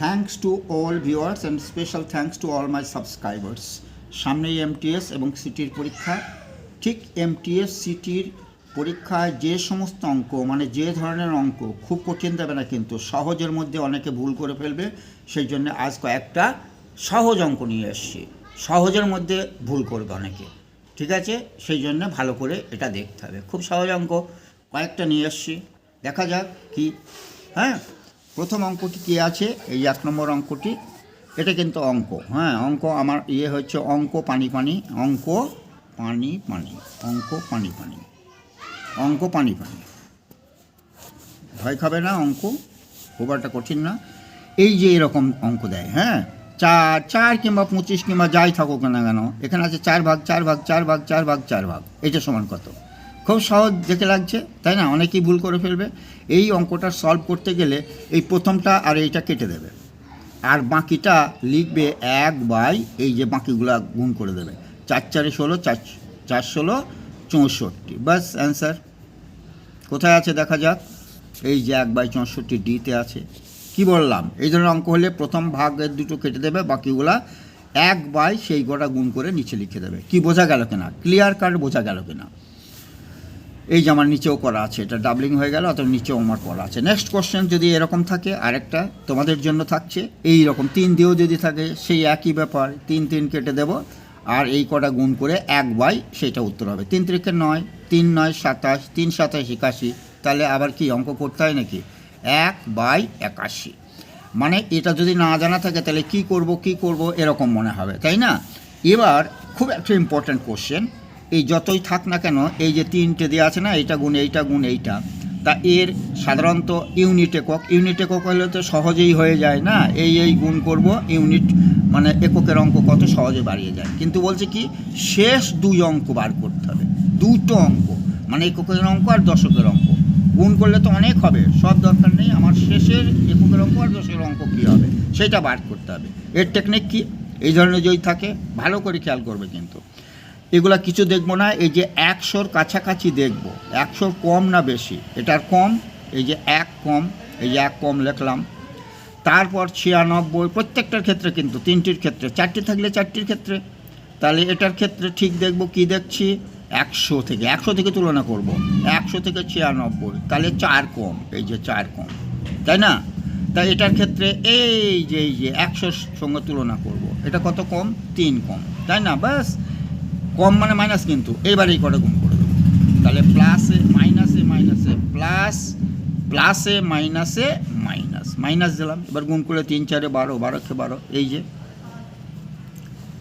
Thanks to all viewers and special thanks to all my subscribers সামনেই MTS এবং সিটির পরীক্ষা। ঠিক এমটিএস সিটির পরীক্ষায় যে সমস্ত অঙ্ক মানে যে ধরনের অঙ্ক, খুব কঠিন দেবে না কিন্তু, সহজের মধ্যে অনেকে ভুল করে ফেলবে। সেই জন্য আজ কয়েকটা সহজ অঙ্ক নিয়ে এসছি। সহজের মধ্যে ভুল করবে অনেকে। ঠিক আছে? সেই জন্য ভালো করে এটা দেখতে হবে। খুব সহজ অঙ্ক। কয়েকটা নিয়ে এসছি। দেখা যাক কি হ্যাঁ? প্রথম অঙ্কটি কী আছে? এই এক নম্বর অঙ্কটি। এটা কিন্তু অঙ্ক হ্যাঁ অঙ্ক আমার ইয়ে হচ্ছে অঙ্ক পানি পানি, অঙ্ক পানি পানি, অঙ্ক পানি পানি, অঙ্ক পানি পানি। ভয় খাবে না অঙ্ক? খুব একটা কঠিন না। এই যে এরকম অঙ্ক দেয় হ্যাঁ চার চার কিংবা পঁচিশ কিংবা যাই থাকুক না কেন, এখানে আছে চার ভাগ চার ভাগ চার ভাগ চার ভাগ চার ভাগ এটা সমান কত? খুব সহজ দেখে লাগছে, তাই না? অনেকেই ভুল করে ফেলবে। এই অঙ্কটা সলভ করতে গেলে এই প্রথমটা আর এইটা কেটে দেবে। আর বাকিটা লিখবে এক বাই এই যে বাকিগুলো গুণ করে দেবে। চার চারে ষোলো, চার চার ষোলো, চৌষট্টি। বাস অ্যান্সার কোথায় আছে দেখা যাক। এই যে এক বাই চৌষট্টি ডিতে আছে। কি বললাম? এই ধরনের অঙ্ক হলে প্রথম ভাগের দুটো কেটে দেবে, বাকিগুলা এক বাই সেই গোটা গুণ করে নিচে লিখে দেবে। কি বোঝা গেল কিনা? ক্লিয়ার কাট বোঝা গেল কিনা? এই যে আমার নিচেও করা আছে, এটা ডাবলিং হয়ে গেল অত নিচেও আমার করা আছে। নেক্সট কোশ্চেন যদি এরকম থাকে, আরেকটা তোমাদের জন্য থাকছে এই রকম তিন দিয়েও যদি থাকে, সেই একই ব্যাপার, তিন তিন কেটে দেব, আর এই কটা গুণ করে এক বাই, সেটা উত্তর হবে। তিন তিরিখে নয়, তিন নয় সাতাশ, তিন সাতাশ একাশি, তাহলে আবার কি অঙ্ক করতে হয় নাকি? এক বাই একাশি। মানে এটা যদি না জানা থাকে, তাহলে কি করব কি করব, এরকম মনে হবে, তাই না? এবার খুব একটা ইম্পর্ট্যান্ট কোশ্চেন এই যতই থাক না কেন, এই যে তিনটে দেওয়া আছে না, এইটা গুণ এইটা গুণ, এইটা, তা এর সাধারণত ইউনিট একক ইউনিট একক হলে তো সহজেই হয়ে যায় না, এই এই গুণ করব, ইউনিট মানে এককের অঙ্ক কত সহজে বাড়িয়ে যায়। কিন্তু বলছে কি, শেষ দুই অঙ্ক বার করতে হবে, দুটো অঙ্ক মানে এককের অঙ্ক আর দশকের অঙ্ক। গুণ করলে তো অনেক হবে, সব দরকার নেই, আমার শেষের এককের অঙ্ক আর দশের অঙ্ক কী হবে? সেটা বার করতে হবে। এর টেকনিক কি? এই ধরনের যদি থাকে, ভালো করে খেয়াল করবে কিন্তু। এগুলা কিছু দেখব না, এই যে একশোর কাছাকাছি দেখব। একশোর কম না বেশি? এটার কম? এই যে এক কম, এই যে এক কম লিখলাম। তারপর ছিয়ানব্বই, প্রত্যেকটার ক্ষেত্রে কিন্তু, তিনটির ক্ষেত্রে, চারটি থাকলে চারটির ক্ষেত্রে। তাহলে এটার ক্ষেত্রে ঠিক দেখব, কি দেখছি? একশো থেকে একশো থেকে তুলনা করব। একশো থেকে ছিয়ানব্বই, তাহলে চার কম, এই যে চার কম। তাই না? তাই এটার ক্ষেত্রে এই যে এই যে, একশোর সঙ্গে তুলনা করব। এটা কত কম? তিন কম। তাই না? ব্যাস। কম মানে মাইনাস কিন্তু। এবারে এই কটা গুণ করে দেবো তাহলে প্লাসে মাইনাসে মাইনাসে প্লাস প্লাসে মাইনাসে মাইনাস মাইনাস দিলাম। এবার গুণ করে তিন, চারে বারো, বারোকে বারো। এই যে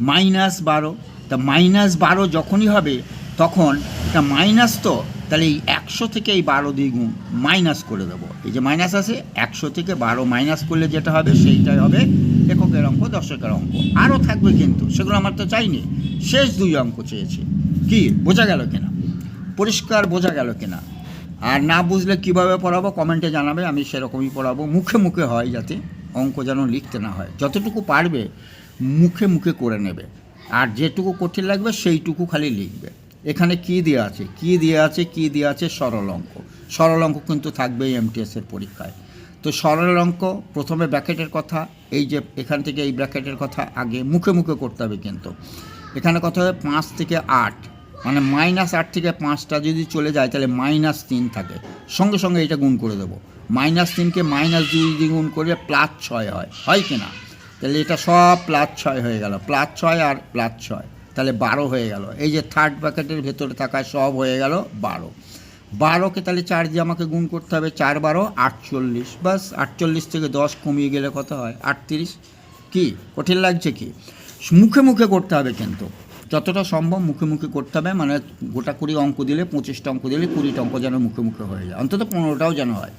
মাইনাস বারো। তা মাইনাস বারো যখনই হবে, তখন এটা মাইনাস তো, তাহলে এই একশো থেকে এই বারো দিয়ে গুণ মাইনাস করে দেবো। এই যে মাইনাস আছে, একশো থেকে বারো মাইনাস করলে যেটা হবে, সেইটাই হবে অঙ্ক দশকের অঙ্ক। আরও থাকবে কিন্তু, সেগুলো আমার তো চাইনি। শেষ দুই অঙ্ক চেয়েছে। কি, বোঝা গেল কিনা? পরিষ্কার বোঝা গেল কিনা? আর না বুঝলে কীভাবে পড়াবো, কমেন্টে জানাবে, আমি সেরকমই পড়াবো। মুখে মুখে হয় যাতে অঙ্ক যেন লিখতে না হয়। যতটুকু পারবে, মুখে মুখে করে নেবে। আর যেটুকু কঠিন লাগবে, সেইটুকু খালি লিখবে। এখানে কি দেওয়া আছে? কি দেওয়া আছে? কি দেওয়া আছে? সরল অঙ্ক। সরল অঙ্ক কিন্তু থাকবেই এমটিএসের পরীক্ষায়। তো সরল অঙ্ক, প্রথমে ব্র্যাকেটের কথা, এই যে এখান থেকে এই ব্র্যাকেটের কথা আগে মুখে মুখে করতে হবে কিন্তু। এখানে কথা হবে পাঁচ থেকে আট মানে মাইনাস আট থেকে পাঁচটা যদি চলে যায় তাহলে মাইনাস তিন থাকে। সঙ্গে সঙ্গে এটা গুণ করে দেবো। মাইনাস তিনকে মাইনাস দুই দিয়ে গুণ করে প্লাস ছয় হয়। হয় কি না? তাহলে এটা সব প্লাস ছয় হয়ে গেল। প্লাস ছয় আর প্লাস ছয়। তাহলে বারো হয়ে গেল। এই যে থার্ড ব্র্যাকেটের ভেতরে থাকা সব হয়ে গেল বারো। বারোকে তাহলে চার দিয়ে আমাকে গুণ করতে হবে, চার বারো, আটচল্লিশ। বাস আটচল্লিশ থেকে দশ কমিয়ে গেলে কত হয়? আটত্রিশ। কি? কঠিন লাগছে কি? মুখে মুখে করতে হবে কিন্তু। যতটা সম্ভব মুখে মুখে করতে হবে মানে গোটা কুড়ি অঙ্ক দিলে, পঁচিশটা অঙ্ক দিলে কুড়িটা অঙ্ক যেন মুখে মুখে হয়ে যায়। অন্তত পনেরোটাও যেন হয়।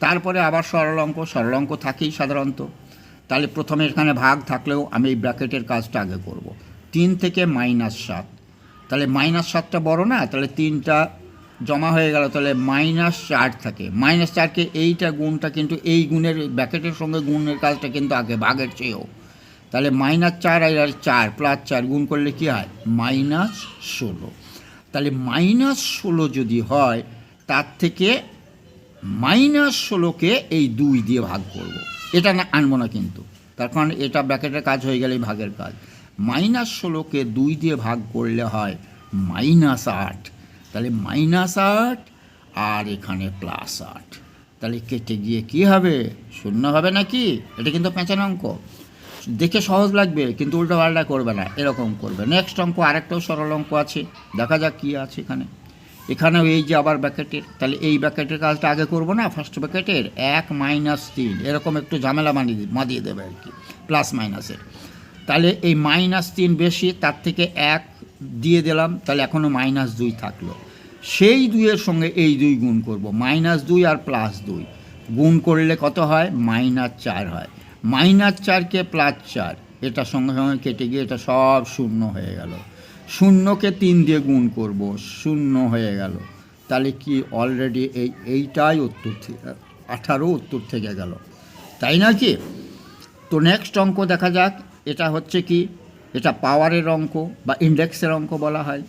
তারপরে আবার সরল অঙ্ক সরল অঙ্ক থাকেই সাধারণত। তাহলে প্রথমে এখানে ভাগ থাকলেও আমি এই ব্র্যাকেটের কাজটা আগে করব। তিন থেকে মাইনাস সাত। তাহলে মাইনাস সাতটা বড় না, তাহলে তিনটা জমা হয়ে গেল, তাহলে মাইনাস চার থাকে। মাইনাস চারকে এইটা গুণটা কিন্তু এই গুণের ব্র্যাকেটের সঙ্গে গুণের কাজটা কিন্তু আগে ভাগের চেয়েও। তাহলে মাইনাস চার আর চার প্লাস চার গুণ করলে কি হয়? মাইনাস ষোলো। তাহলে মাইনাস ষোলো যদি হয়, তার থেকে মাইনাস ষোলোকে এই দুই দিয়ে ভাগ করব। এটা না, আনব না কিন্তু। তার কারণ এটা ব্র্যাকেটের কাজ হয়ে গেলেই ভাগের কাজ। মাইনাস ষোলোকে দুই দিয়ে ভাগ করলে হয় মাইনাস আট। তাহলে মাইনাস আট আর এখানে প্লাস আট। তাহলে কেটে গিয়ে কি হবে? শূন্য হবে নাকি? এটা কিন্তু পেঁচানো অঙ্ক। দেখে সহজ লাগবে, কিন্তু উল্টো পাল্টা করবে না, এরকম করবে। নেক্সট অঙ্ক, আরেকটাও সরল অঙ্ক আছে। দেখা যাক কী আছে এখানে। এখানেও এই যে আবার ব্যাকেটের তাহলে এই ব্যাকেটের কাজটা আগে করব না? ফার্স্ট ব্যাকেটের এক মাইনাস তিন। এরকম একটু ঝামেলা মানিয়ে মাদিয়ে দেবে আর কি। প্লাস মাইনাসের তাহলে এই মাইনাস তিন বেশি, তার থেকে এক দিয়ে দিলাম, তাহলে এখনও মাইনাস দুই থাকল। সেই দুইয়ের সঙ্গে এই দুই গুণ করব মাইনাস দুই আর প্লাস দুই। গুণ করলে কত হয়? মাইনাস চার হয়। মাইনাস চারকে প্লাস চার, এটা সঙ্গে সঙ্গে কেটে গিয়ে এটা সব শূন্য হয়ে গেল। শূন্যকে তিন দিয়ে গুণ করব, শূন্য হয়ে গেল। তাহলে কি অলরেডি এই, এইটাই উত্তর আঠারো উত্তর থেকে গেল। তাই না কি? তো নেক্সট অঙ্ক দেখা যাক, এটা হচ্ছে কি? এটা পাওয়ারের অঙ্ক বা ইন্ডেক্সের অঙ্ক বলা হয়,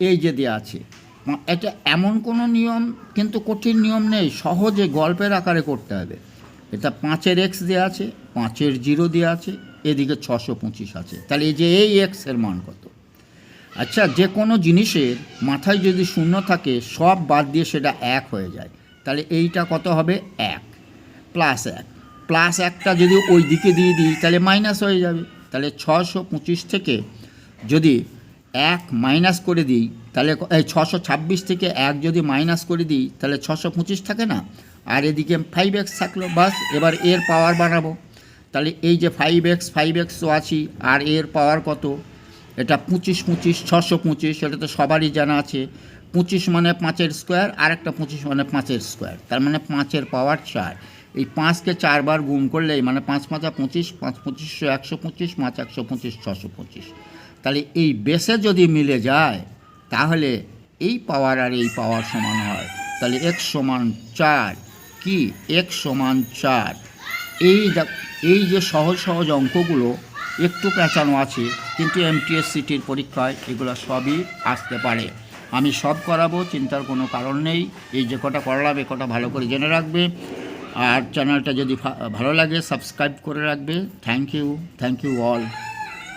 এই যে দেওয়া আছে। এটা এমন কোনো নিয়ম, কিন্তু কঠিন নিয়ম নেই, সহজে গল্পের আকারে করতে হবে। এটা পাঁচের এক্স দেওয়া আছে, পাঁচের জিরো দেওয়া আছে, এদিকে ছশো পঁচিশ আছে। তাহলে এই যে এই এক্সের মান কত? আচ্ছা যে কোনো জিনিসের মাথায় যদি শূন্য থাকে, সব বাদ দিয়ে সেটা এক হয়ে যায়। তাহলে এইটা কত হবে? এক। প্লাস এক। প্লাস একটা যদি ওই দিকে দিয়ে দিই, তাহলে মাইনাস হয়ে যাবে। তাহলে ছশো পঁচিশ থেকে যদি এক মাইনাস করে দিই, তাহলে এই ছশো ছাব্বিশ থেকে এক যদি মাইনাস করে দিই, তাহলে ছশো পঁচিশ থাকে না? আর এদিকে ফাইভ এক্স থাকল, বাস এবার এর পাওয়ার বানাবো তাহলে এই যে ফাইভ এক্স ফাইভ এক্স তো আছি, আর এর পাওয়ার কত? এটা পঁচিশ পঁচিশ ছশো পঁচিশ, এটা তো সবারই জানা আছে। পঁচিশ মানে পাঁচের স্কোয়ার আর একটা পঁচিশ মানে পাঁচের স্কোয়ার তার মানে পাঁচের পাওয়ার চার। এই পাঁচকে চারবার গুণ করলেই মানে পাঁচ পাঁচা পঁচিশ, পাঁচ পঁচিশশো একশো পঁচিশ, পাঁচ একশো পঁচিশ, ছশো পঁচিশ। তাহলে এই বেসে যদি মিলে যায়, তাহলে এই পাওয়ার আর এই পাওয়ার সমান হয়। তাহলে এক সমান চার। কি? এক সমান চার। এই এই যে সহজ সহজ অঙ্কগুলো একটু পেঁচানো আছে, কিন্তু এমটিএস সিটির পরীক্ষায় এগুলো সবই আসতে পারে। আমি সব করাবো, চিন্তার কোনো কারণ নেই। এই যে কটা করালাম, এ কটা ভালো করে জেনে রাখবে। আর চ্যানেলটা যদি ভা- ভালো লাগে সাবস্ক্রাইব করে রাখবে। Thank you thank you all